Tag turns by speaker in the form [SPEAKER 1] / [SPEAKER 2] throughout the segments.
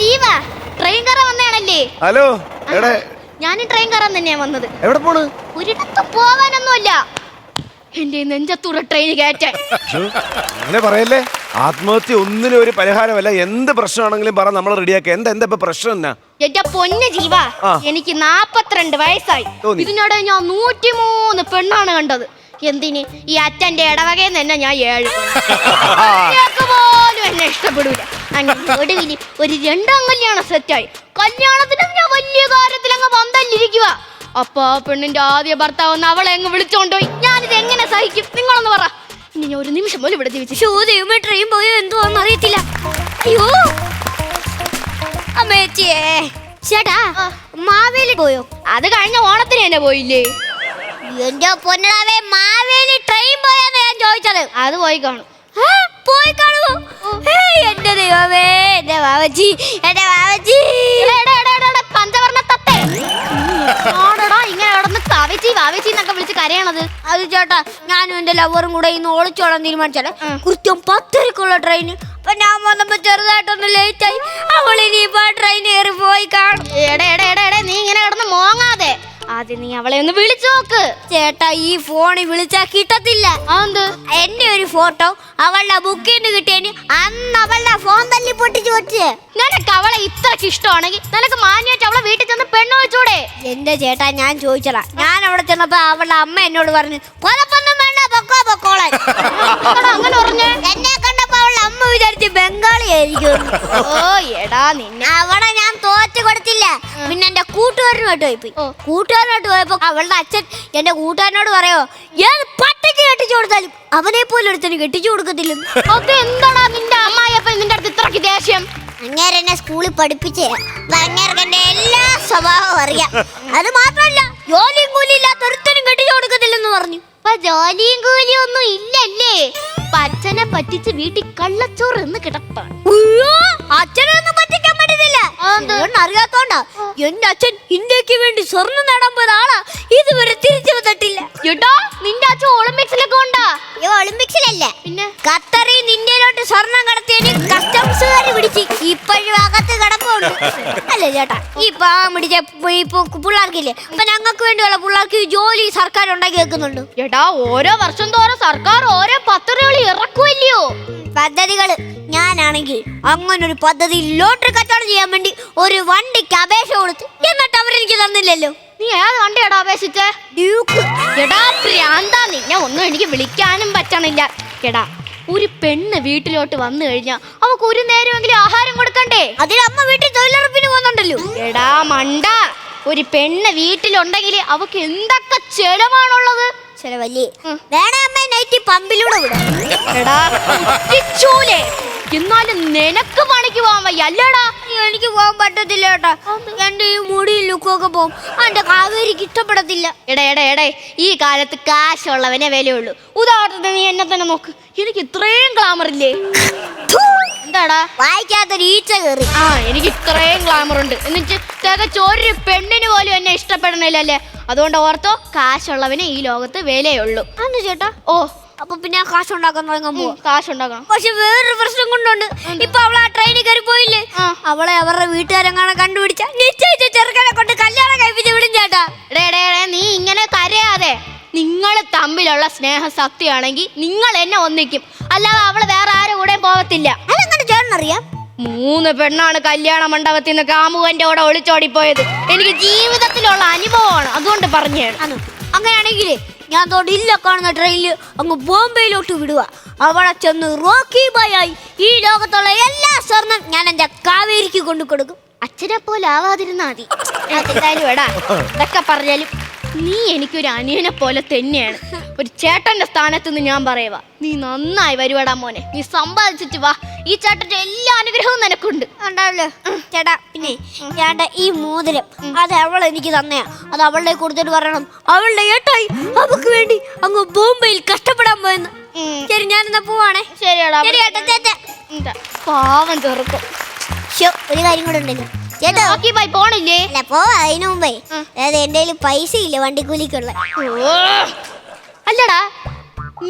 [SPEAKER 1] ജീവ. ട്രെയിൻ കയറാൻ വന്നതാണല്ലേ?
[SPEAKER 2] ഹലോ എവിടെ?
[SPEAKER 1] ഞാൻ ട്രെയിൻ കയറാൻ തന്നെയാ വന്നത്.
[SPEAKER 2] എവിടെ പോണ്?
[SPEAKER 1] ഒരിടത്ത് പോവാനൊന്നുമില്ല. എന്റെ നെഞ്ചത്തൂടെ ട്രെയിൻ കയറ്റാൻ.
[SPEAKER 2] അങ്ങനെ പറയല്ലേ? ആത്മഹത്യ ഒന്നിനും ഒരു പരിഹാരമല്ല. എന്ത് പ്രശ്നമാണെങ്കിലും പറ നമ്മൾ റെഡിയാക്കുക എന്താ എന്താ ഇപ്പൊ പ്രശ്നം എന്നാ?
[SPEAKER 1] എന്റെ പൊന്ന് ജീവ എനിക്ക് നാപ്പത്തിരണ്ട് വയസ്സായി. ഇതിനോട് ഞാൻ നൂറ്റിമൂന്ന് പെണ്ണാണ് കണ്ടത്. എന്തിന്? ഈ അച്ഛന്റെ ഇടവകയിൽ തന്നെ ഞാൻ ഏഴ്. എന്നെ ഇഷ്ടപ്പെടൂല. അങ്ങനെ ഒരു രണ്ടാം കല്യാണം സെറ്റായി കല്യാണത്തിനും ഞാൻ വലിയ കാര്യത്തിൽ അങ്ങ് പന്തല്ലിരിക്കുക അപ്പൊ ആ പെണ്ണിന്റെ ആദ്യ ഭർത്താവ് ഒന്ന് അവളെ അങ്ങ് വിളിച്ചോണ്ടോയി ഞാനിത് എങ്ങനെ സഹിക്കും? നിങ്ങളൊന്ന് പറ. ഇനി ഞാൻ ഒരു നിമിഷം പോലും ഇവിടെ ജീവിച്ചു
[SPEAKER 3] ദൈവമേ ട്രെയിൻ പോയോ എന്തുവാന്ന് അറിയത്തില്ല. അയ്യോ. അമ്മേച്ചിയേ ചേട്ടാ മാവേലി പോയോ?
[SPEAKER 1] അത് കഴിഞ്ഞ ഓണത്തിന് എന്നെ പോയില്ലേ?
[SPEAKER 3] എന്റെ പൊന്നടാവേ മാവേലി ട്രെയിൻ പോയാന്ന് ഞാൻ ചോദിച്ചത്.
[SPEAKER 1] അത് പോയി കാണും.
[SPEAKER 3] പോയി ഏയ്, എന്റെ ദൈവമേ എന്റെ ബാബജി എന്റെ
[SPEAKER 1] എടാ, പഞ്ചവർണ തത്തേ. ആടെടാ, ഇങ്ങനെ കിടന്ന് കവിച്ചി വാവിച്ചി എന്നൊക്കെ വിളിച്ച് കരയണത്.
[SPEAKER 3] അത് ചേട്ടാ ഞാനും എന്റെ ലവറും കൂടെ ഇന്ന് ഓളിച്ചോളാൻ തീരുമാനിച്ചാലേ കൃത്യം പത്തരക്കുള്ള ട്രെയിന് അപ്പൊ ഞാൻ വന്നപ്പോ ചെറുതായിട്ടൊന്ന് ലേറ്റ് ആയി. അവൾ ഇനിയിപ്പോ ട്രെയിൻ കയറി പോയി കാണും.
[SPEAKER 1] എടേ എടേ എടേ നീ ഇങ്ങനെ കിടന്ന് മോങ്ങാതെ. ആദ്യം നീ അവളെ ഒന്ന് വിളിച്ചു നോക്ക്.
[SPEAKER 3] ചേട്ടാ ഈ ഫോണിൽ വിളിച്ചാ കിട്ടത്തില്ല.
[SPEAKER 1] അതെന്ത്?
[SPEAKER 3] എന്റെ ഒരു ഫോട്ടോ അവളുടെ ബുക്കിന് കിട്ടിയതിന് അന്ന് അവളുടെ ഫോൺ തല്ലി പൊട്ടിച്ചു വെച്ച്.
[SPEAKER 1] നിനക്ക് അവളെ ഇത്രക്ക് ഇഷ്ടമാണെങ്കിൽ നിനക്ക് മാന്യമായിട്ട് അവളെ വീട്ടിൽ ചെന്ന് പെണ്ണു വെച്ചൂടെ.
[SPEAKER 3] എന്റെ ചേട്ടാ ഞാൻ ചോദിച്ചതാ. ഞാൻ അവിടെ ചെന്നപ്പോ അവളുടെ അമ്മ എന്നോട് പറഞ്ഞു പൊലപ്പൊന്നും വേണ്ട പൊക്കോ
[SPEAKER 1] പൊക്കോളെ അങ്ങനെ പറഞ്ഞേ?
[SPEAKER 3] എന്നെ അമ്മ വിചാരിച്ച് ബംഗാളി ആയിരിക്കും.
[SPEAKER 1] ഓ എടാ നിന്നെ.
[SPEAKER 3] അവിടെ ഞാൻ തോറ്റ് കൊടുത്തില്ല. പിന്നെ എന്റെ കൂട്ടുകാരനോട്ട് പോയി.
[SPEAKER 1] ഓ.
[SPEAKER 3] കൂട്ടുകാരനോട്ട് പോയപ്പോ അവളുടെ അച്ഛൻ എന്റെ കൂട്ടുകാരനോട് പറയോ ഏത് പട്ടിക്ക് കെട്ടിച്ചു കൊടുത്താലും അവനെ പോലെ ഒരുത്തന് കെട്ടിച്ചു കൊടുക്കത്തില്ല.
[SPEAKER 1] അത് എന്താടാ നിന്റെ അമ്മായിയപ്പൻ നിന്റെ അടുത്ത് ഇത്രക്ക് ദേഷ്യം?
[SPEAKER 3] അങ്ങേരെ എന്നെ സ്കൂളിൽ പഠിപ്പിച്ചേ അങ്ങേർക്ക് എന്റെ എല്ലാ സ്വഭാവവും അറിയാം. അത് മാത്രമല്ല ജോലിയും കൂലി ഇല്ലാത്ത ഒരുത്തനും കെട്ടിച്ചു കൊടുക്കത്തില്ലെന്ന് പറഞ്ഞു.
[SPEAKER 1] ഇപ്പൊ ജോലിയും കൂലിയും ഒന്നും ഇല്ലല്ലേ? അച്ഛനെ പറ്റിച്ച് വീട്ടിൽ കള്ളച്ചോറ് എന്ന് കിടപ്പാണ്.
[SPEAKER 3] അച്ഛനൊന്നും പറ്റിക്കാൻ? ഇതൊന്നും അറിയാത്തോണ്ടാ. എന്റെ അച്ഛൻ ഇന്ത്യയ്ക്ക് വേണ്ടി സ്വർണം നേടാൻ പോയ ആളാ. ഇതുവരെ തിരിച്ചു വന്നിട്ടില്ല.
[SPEAKER 1] എടാ നിന്റെ അച്ഛൻ ഒളിമ്പിക്സിലൊക്കെ ഉണ്ടാ?
[SPEAKER 3] ഒളിമ്പിക്സിലല്ലേ
[SPEAKER 1] പിന്നെ?
[SPEAKER 3] ഖത്തറിൽ ഇന്ത്യയിലോട്ട് സ്വർണം കടത്തിയതിന് ഇപ്പോഴും അകത്ത് കിടപ്പുണ്ട്. അല്ലേ ചേട്ടാ? ഈ പാവം പിടിച്ച ഇപ്പൊ പിള്ളേർക്കില്ലേ? അപ്പൊ ഞങ്ങൾക്ക് വേണ്ടിയുള്ള പിള്ളേർക്ക് ജോലി സർക്കാർ ഉണ്ടാക്കി വെക്കുന്നുണ്ട്.
[SPEAKER 1] എടാ ഓരോ വർഷം തോറും സർക്കാർ ഓരോ പദ്ധതികൾ ഇറക്കുമല്ലയോ
[SPEAKER 3] പദ്ധതികൾ ഞാനാണെങ്കിൽ അങ്ങനെ ഒരു പദ്ധതി ലോട്ടറി കച്ചവടം ചെയ്യാൻ വേണ്ടി ഒരു വണ്ടിക്ക് അപേക്ഷ കൊടുത്ത് എന്നിട്ട് അവരെനിക്ക് തന്നില്ലല്ലോ.
[SPEAKER 1] നീ ഏത് വണ്ടിയാടാ അപേക്ഷിച്ചേ?
[SPEAKER 3] ഡ്യൂക്ക്.
[SPEAKER 1] എടാ പ്രാന്താ. ഞാൻ ഒന്നും എനിക്ക് വിളിക്കാനും പറ്റണില്ല. എടാ ഒരു പെണ്ണ് വീട്ടിലോട്ട് വന്നു കഴിഞ്ഞാൽ അവക്ക് ഒരു നേരമെങ്കിലും ആഹാരം കൊടുക്കണ്ടേ?
[SPEAKER 3] അതിൽ അമ്മ വീട്ടിൽ തൊഴിലുറപ്പിന് പോകുന്നുണ്ടല്ലോ.
[SPEAKER 1] എടാ മണ്ട ഒരു പെണ്ണ് വീട്ടിലുണ്ടെങ്കിൽ അവക്ക് എന്തൊക്കെ ചെലവാണുള്ളത്?
[SPEAKER 3] ചെലവല്ലേ? വേണേ അമ്മ നൈറ്റ് പമ്പിലൂടെ വിടാം.
[SPEAKER 1] എടാ കുറ്റിച്ചൂലേ എന്നാലും നിനക്ക് പണിക്ക് വയ്യ അല്ലേടാ?
[SPEAKER 3] എനിക്ക് പോകാൻ പറ്റത്തില്ല കേട്ടാ എന്റെ ഈ മുടി ലുക്കൊക്കെ പോകും. എന്റെ കാവേരിക്ക് ഇഷ്ടപ്പെടത്തില്ല.
[SPEAKER 1] എടേ എടേ എടേ ഈ കാലത്ത് കാശുള്ളവനെ വിലയുള്ളൂ. ഉദാഹരണത്തിന് നീ എന്നെ തന്നെ നോക്ക്. എനിക്ക് ഇത്രയും ഗ്ലാമർ ഇല്ലേ? എന്താടാ?
[SPEAKER 3] വായിക്കാത്തൊരു ഈച്ച കയറി.
[SPEAKER 1] ആ എനിക്ക് ഇത്രയും ഗ്ലാമർ ഉണ്ട്. എന്നിട്ട് തികച്ച ഒരു പെണ്ണിന് പോലും എന്നെ ഇഷ്ടപ്പെടണില്ലല്ലേ അതുകൊണ്ട് ഓർത്തോ കാശുള്ളവന് ഈ ലോകത്ത് വിലയുള്ളൂ.
[SPEAKER 3] അന്ന് ചേട്ടാ?
[SPEAKER 1] ഓ
[SPEAKER 3] അപ്പൊ പിന്നെ കാശ് ഉണ്ടാക്കാൻ തുടങ്ങാൻ
[SPEAKER 1] പോകും
[SPEAKER 3] കാശ്
[SPEAKER 1] കാശുണ്ടാക്കണം.
[SPEAKER 3] പക്ഷെ വേറൊരു പ്രശ്നം കൊണ്ടുണ്ട്. ഇപ്പൊ അവൾ ആ ട്രെയിനിൽ കയറി പോയില്ലേ? അവളെ അവരുടെ വീട്ടുകാരെങ്ങാണെ കണ്ടുപിടിച്ച നിശ്ചയിച്ച ചെറുക്കനെ കൊണ്ട് കല്യാണം കഴിപ്പിച്ച് വിടും ചേട്ടാ.
[SPEAKER 1] നീ ഇങ്ങനെ കരയാതെ. നിങ്ങൾ തമ്മിലുള്ള സ്നേഹ സത്യമാണെങ്കിൽ നിങ്ങൾ എന്നെ ഒന്നിക്കും. അല്ലാതെ അവൾ വേറെ ആരും കൂടെ പോകത്തില്ല
[SPEAKER 3] അതെങ്ങനെ ചേട്ടനറിയാം
[SPEAKER 1] മൂന്ന് പെണ്ണാണ് കല്യാണ മണ്ഡപത്തിൽ നിന്ന് കാമുകന്റെ കൂടെ ഒളിച്ചോടിപ്പോയത്. എനിക്ക് ജീവിതത്തിലുള്ള അനുഭവമാണ് അതുകൊണ്ട്
[SPEAKER 3] പറഞ്ഞു അങ്ങനെയാണെങ്കിൽ ഞാൻ തൊടില്ല കാണുന്ന ട്രെയിനിൽ അങ്ങ് ബോംബെയിലോട്ട് വിടുക. അവിടെ ചെന്ന് റോക്കി ബോയ് ആയി ഈ ലോകത്തുള്ള എല്ലാ സ്വർണം ഞാൻ എന്റെ കാവേരിക്ക് കൊണ്ടു കൊടുക്കും.
[SPEAKER 1] അച്ഛനെ പോലെ ആവാതിരുന്നാ മതി. എന്തായാലും ഇതൊക്കെ പറഞ്ഞാലും നീ എനിക്കൊരു അനിയനെ പോലെ തന്നെയാണ്. ഒരു ചേട്ടന്റെ സ്ഥാനത്ത് നിന്ന് ഞാൻ പറയുക നീ നന്നായി വരുവടാ മോനെ. നീ സമ്പാദിച്ചിട്ട് വാ. ഈ ചേട്ടന്റെ എല്ലാ അനുഗ്രഹവും നിനക്കുണ്ട്.
[SPEAKER 3] ഉണ്ടാവല്ലോ? ചേട്ടാ പിന്നെ ചേട്ടാ ഈ മോതിരം അത് അവൾ എനിക്ക് തന്നെയാ. അത് അവളുടെ കൊടുത്തിട്ട് പറയണം അവളുടെ ഏട്ടായി അവക്ക് വേണ്ടി അങ്ങ് ബോംബെയിൽ കഷ്ടപ്പെടാൻ പോയെന്ന്. ശരി ഞാൻ എന്നാ പോവാണേ.
[SPEAKER 1] ശരിയടാ
[SPEAKER 3] ശരി ചേട്ടാ.
[SPEAKER 1] എന്താ പാവം
[SPEAKER 3] തീർക്കും ഒരു കാര്യം കൂടെ ഉണ്ടല്ലോ. ചേട്ടാ
[SPEAKER 1] പോണില്ലേ?
[SPEAKER 3] അല്ല പോവാ അതിനു മുമ്പേ. അതായത് എന്റെ കയ്യിൽ പൈസ ഇല്ല വണ്ടിക്കൂലിക്കുള്ള
[SPEAKER 1] അല്ലടാ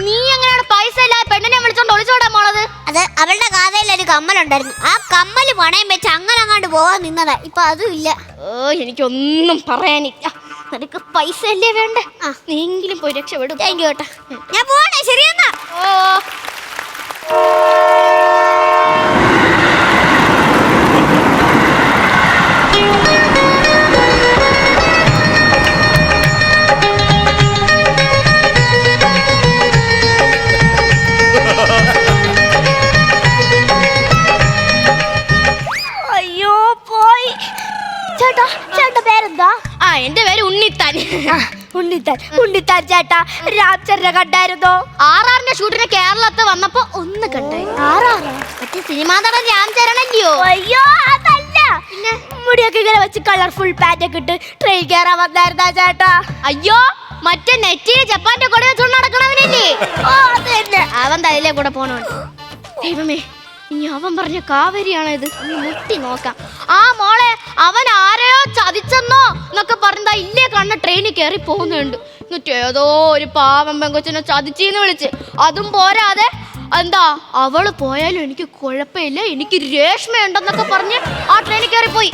[SPEAKER 1] നീ എങ്ങനെയാണ് പൈസ ഇല്ല പെണ്ണിനെ വിളിച്ചോണ്ട് ഒളിച്ചോടാൻ പോണത്?
[SPEAKER 3] അത് അവളുടെ കാതയിൽ ഒരു കമ്മലുണ്ടായിരുന്നു. ആ കമ്മൽ പണയം വെച്ച് അങ്ങനെ അങ്ങാണ്ട് പോവാൻ നിന്നതാ. ഇപ്പൊ അതും ഇല്ല.
[SPEAKER 1] ഓ എനിക്കൊന്നും പറയാനില്ല. നിനക്ക് പൈസ അല്ലേ വേണ്ട നീയെങ്കിലും പോയി രക്ഷപ്പെടും.
[SPEAKER 3] താങ്ക് യു കേട്ടോ ഞാൻ പോവാണേ ശരിയെന്നാ.
[SPEAKER 1] ഓ. എന്റെ പേര് ഉണ്ണിത്താൻ.
[SPEAKER 3] ഉണ്ണിത്താൻ. ഉണ്ണിത്താൻ ചേട്ടാ രാംചന്ദ്ര കണ്ടായിരുന്നോ?
[SPEAKER 1] ആറാറിന്റെ ഷൂട്ടിന് കേരളത്ത് വന്നപ്പോ ഒന്ന് കണ്ടേ മറ്റേ സിനിമാ നടൻ രാംചരണല്ലയോ
[SPEAKER 3] അയ്യോ അതല്ല. മുടിയൊക്കെ ഇങ്ങനെ വെച്ച് കളർഫുൾ പാറ്റ് ഒക്കെ ഇട്ട് ട്രെയിൻ കയറാൻ വന്നായിരുന്നാ ചേട്ടാ?
[SPEAKER 1] അയ്യോ മറ്റേ നെറ്റിയിൽ ജപ്പാന്റെ കൊടി വെച്ചോണ്ട് നടക്കണവനല്ലേ
[SPEAKER 3] ഓ അത് തന്നെ.
[SPEAKER 1] അവൻ തലയിലെ കൂടെ പോണവൻ ദൈവമേ ഇനി അവൻ പറഞ്ഞ കാവരിയാണ് ഇത്? മുട്ടി നോക്കാം. ആ മോളെ അവൻ ആരെയോ ചതിച്ചെന്നോ എന്നൊക്കെ ഇല്ലേ കണ്ണ ട്രെയിനിൽ കയറി പോകുന്നുണ്ട്. എന്നിട്ട് ഏതോ ഒരു പാവം പെങ്കൊച്ചിനെ ചതിച്ചീന്ന് വിളിച്ച്. അതും പോരാതെ എന്താ അവൾ പോയാലും എനിക്ക് കുഴപ്പമില്ല എനിക്ക് രേഷ്മയുണ്ടെന്നൊക്കെ പറഞ്ഞ് ആ ട്രെയിനിൽ കയറി പോയി.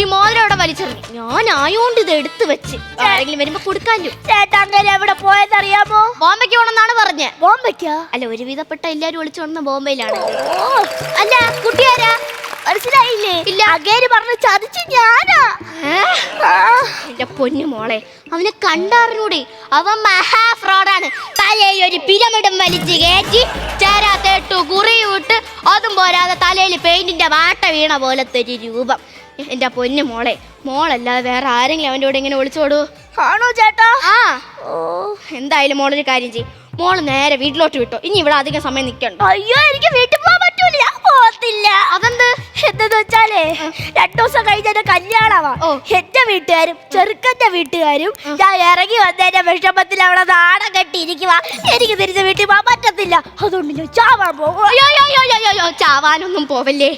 [SPEAKER 1] ഈ മോതിരം അവിടെ വലിച്ചെറിഞ്ഞു. ഞാൻ ആയോണ്ട് ഇത് എടുത്തു വെച്ച്. ആരെങ്കിലും വരുമ്പോ കൊടുക്കാല്ലോ
[SPEAKER 3] ചേട്ടാ അങ്ങനെ എവിടെ പോയെന്നറിയാമോ
[SPEAKER 1] ബോംബെക്ക് പോണെന്നാണ് പറഞ്ഞേ.
[SPEAKER 3] ബോംബെക്കാ
[SPEAKER 1] അല്ല ഒരുവിധപ്പെട്ട എല്ലാരും വിളിച്ചു വന്ന ബോംബെയിലാണ് അല്ല കുട്ടിയാരാ?
[SPEAKER 3] മനസ്സിലായില്ലേ?
[SPEAKER 1] ഇല്ല.
[SPEAKER 3] പറഞ്ഞ ചതിച്ച് ഞാനാ?
[SPEAKER 1] എന്റെ പൊന്നു മോളെ അവനെ കണ്ടാറിനൂടെ അവൻ മഹാ ഫ്രോഡാണ് തലയിൽ ഒരു പിരമിഡും വലിച്ച് കയറ്റി ചേരാത്തേട്ടു കുറിയിട്ട് അതും പോരാതെ തലയിൽ പെയിന്റിന്റെ വാട്ട വീണ പോലത്തെ ഒരു രൂപം. എന്റെ പൊന്നു മോളെ മോളല്ലാതെ വേറെ ആരെങ്കിലും അവന്റെ കൂടെ ഇങ്ങനെ ഒളിച്ചോടൂ
[SPEAKER 3] ആണോ ചേട്ടാ?
[SPEAKER 1] ആ.
[SPEAKER 3] ഓ.
[SPEAKER 1] എന്തായാലും മോളൊരു കാര്യം ചെയ്യും. മോൾ നേരെ വീട്ടിലോട്ട് വിട്ടോ. ഇനി ഇവിടെ അധികം സമയം നിൽക്കണ്ട
[SPEAKER 3] അയ്യോ എനിക്ക് വീട്ടിൽ ഞാൻ
[SPEAKER 1] അതെന്ത്?
[SPEAKER 3] എന്തെന്ന് വെച്ചാലേ രണ്ടു ദിവസം കഴിഞ്ഞ എന്റെ കല്യാണമാ. എന്റെ വീട്ടുകാരും ചെറുക്കന്റെ വീട്ടുകാരും ഞാൻ ഇറങ്ങി വന്നതിന്റെ വിഷമത്തിൽ അവിടെ നാടൻ കെട്ടിയിരിക്കുക എനിക്ക് തിരിച്ച് വീട്ടിൽ പോകാൻ പറ്റത്തില്ല. അതുകൊണ്ട് ഞാൻ ചാവാൻ പോകും
[SPEAKER 1] ചാവാനൊന്നും പോവല്ലേ?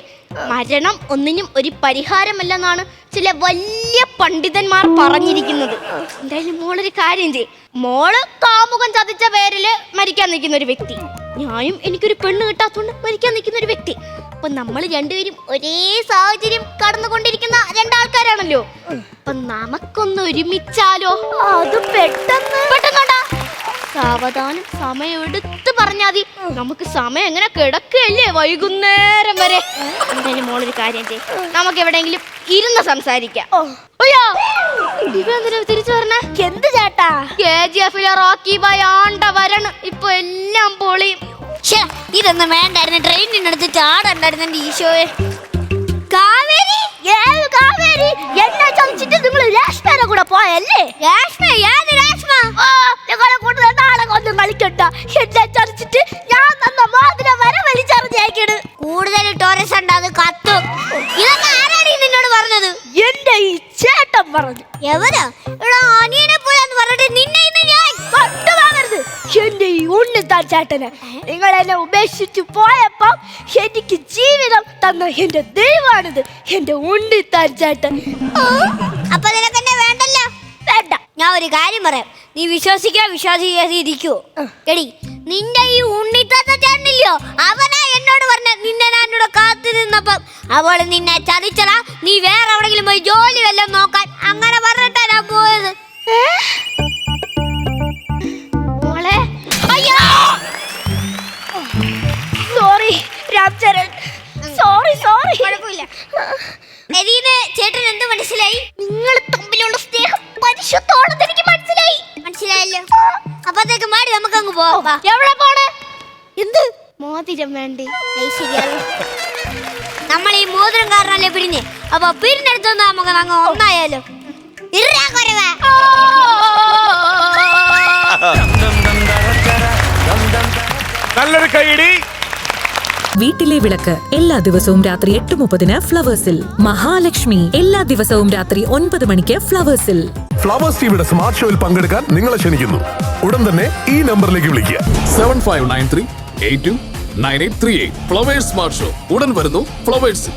[SPEAKER 1] മരണം ഒന്നിനും ഒരു പരിഹാരമല്ലെന്നാണ് ചില വലിയ പണ്ഡിതന്മാർ പറഞ്ഞിരിക്കുന്നത്. എന്തായാലും മോളൊരു കാര്യം ചെയ്യും. മോൾ കാമുകൻ ചതിച്ച പേരിൽ മരിക്കാൻ നിൽക്കുന്ന ഒരു വ്യക്തി. ഞാനും എനിക്കൊരു പെണ്ണ് കിട്ടാത്തോണ്ട് മരിക്കാൻ നിൽക്കുന്ന ഒരു വ്യക്തി. അപ്പൊ നമ്മൾ രണ്ടുപേരും ഒരേ സാഹചര്യം കടന്നുകൊണ്ടിരിക്കുന്ന രണ്ടാൾക്കാരാണല്ലോ. അപ്പൊ നമുക്കൊന്ന് ഒരുമിച്ചാലോ?
[SPEAKER 3] അത് പെട്ടെന്ന്.
[SPEAKER 1] പെട്ടെന്നോടാ സാവധാനം സമയം എടുത്ത് പറഞ്ഞാൽ മതി. നമുക്ക് സമയം എങ്ങനെ കിടക്കല്ലേ വൈകുന്നേരം വരെ? എന്തായാലും മോളൊരു കാര്യം ചെയ്യും. നമുക്ക് എവിടെയെങ്കിലും ഇരുന്ന് സംസാരിക്കാം. തിരിച്ചു പറഞ്ഞ
[SPEAKER 3] എന്ത് ചേട്ടാ
[SPEAKER 1] കെ ജി എഫിലെ റോക്കി ബൈ ആണ്ട വരണം. ഇപ്പൊ എല്ലാം
[SPEAKER 3] പൊളി ഇതൊന്നും വേണ്ടായിരുന്നു. ട്രെയിനിനടുത്ത് ചാടണ്ടായിരുന്നു എന്റെ ഈശോയെ. കാവേരി? ഏത് കാവേരി? എന്നെ ചോദിച്ചിട്ട് നിങ്ങൾ രേഷ്മയുടെ കൂടെ പോയല്ലേ? രേഷ്മ ഏത് രേഷ്മ ഓ നിങ്ങളെ കൂടുതൽ നാളെ ഒന്നും കളിക്കണ്ട. എന്നെ ചതിച്ചിട്ട് ഞാൻ തന്ന മോതിരം വരെ വലിച്ചെറിഞ്ഞേക്കണ് കൂടുതൽ ടോറസ് ഉണ്ട്? അത് കത്തും. ഇതൊക്കെ ആരാണ് നിന്നോട് പറഞ്ഞത്? എന്റെ ഈ ചേട്ടൻ പറഞ്ഞു. എവരാ? ഉണ്ണിത്താൻ ചേട്ടന്. നിങ്ങൾ എന്നെ ഉപേക്ഷിച്ചു പോയപ്പോ എനിക്ക് ജീവിതം തന്ന എന്റെ ദൈവമാണിത് എന്റെ ഉണ്ണിത്താൻ ചേട്ടൻ. അപ്പൊ നിനക്ക് എന്നെ വേണ്ടല്ലോ? വേണ്ട. ഞാൻ ഒരു കാര്യം പറയാം. നീ വിശ്വസിക്കാ വിശ്വാസിക്കാതെ ഇരിക്കുവോ എടി നിന്റെ ഈ ഉണ്ണിത്താത്ത ചേട്ടനില്ലയോ? അവനാ എന്നോട് പറഞ്ഞ നിന്നെ ഞാൻ ഇവിടെ കാത്തു നിന്നപ്പം. അവൾ നിന്നെ ചതിച്ചടാ നീ വേറെ എവിടെങ്കിലും പോയി ജോലി വല്ലതും നോക്കാൻ. അങ്ങനെ പറഞ്ഞിട്ടാ ഞാൻ പോയത്. രാംചരൺ സോറി സോറി
[SPEAKER 1] കുഴപ്പമില്ല.
[SPEAKER 3] ചേട്ടൻ എന്ത് മനസ്സിലായി?
[SPEAKER 1] നിങ്ങൾ തമ്മിലുള്ള സ്നേഹം പരിശുദ്ധമാണെന്ന് എനിക്ക് മനസ്സിലായി.
[SPEAKER 3] മനസ്സിലായല്ലോ. അപ്പത്തേക്ക് മാടി നമുക്ക് അങ്ങ് പോവാം
[SPEAKER 1] എവിടെ പോണ്?
[SPEAKER 3] എന്ത്?
[SPEAKER 1] മോതിരം വേണ്ടേ?
[SPEAKER 3] ശരിയാണ് നമ്മൾ ഈ മോതിരം കാരണല്ലേ പിരിഞ്ഞ് അപ്പൊ പിരിഞ്ഞെടുത്തൊന്ന് നമുക്ക് അങ്ങ് ഒന്നായാലോ? ഇറാ കൊരവേ.
[SPEAKER 2] നല്ലൊരു കൈയിടി
[SPEAKER 4] വീട്ടിലെ വിളക്ക് എല്ലാ ദിവസവും രാത്രി എട്ട് മുപ്പതിന് ഫ്ലവേഴ്സിൽ. മഹാലക്ഷ്മി എല്ലാ ദിവസവും രാത്രി ഒൻപത് മണിക്ക് ഫ്ലവേഴ്സിൽ.
[SPEAKER 5] ഫ്ലവേഴ്സ് ടിവിയുടെ സ്മാർട്ട് ഷോയിൽ പങ്കെടുക്കാൻ നിങ്ങളെ ക്ഷണിക്കുന്നു. ഉടൻ തന്നെ ഈ നമ്പറിലേക്ക് വിളിക്കുക.
[SPEAKER 6] Seven five nine three eight two nine eight three eight. Flowers Smart Show. ഉടൻ വരുന്നു ഫ്ലവേഴ്സ്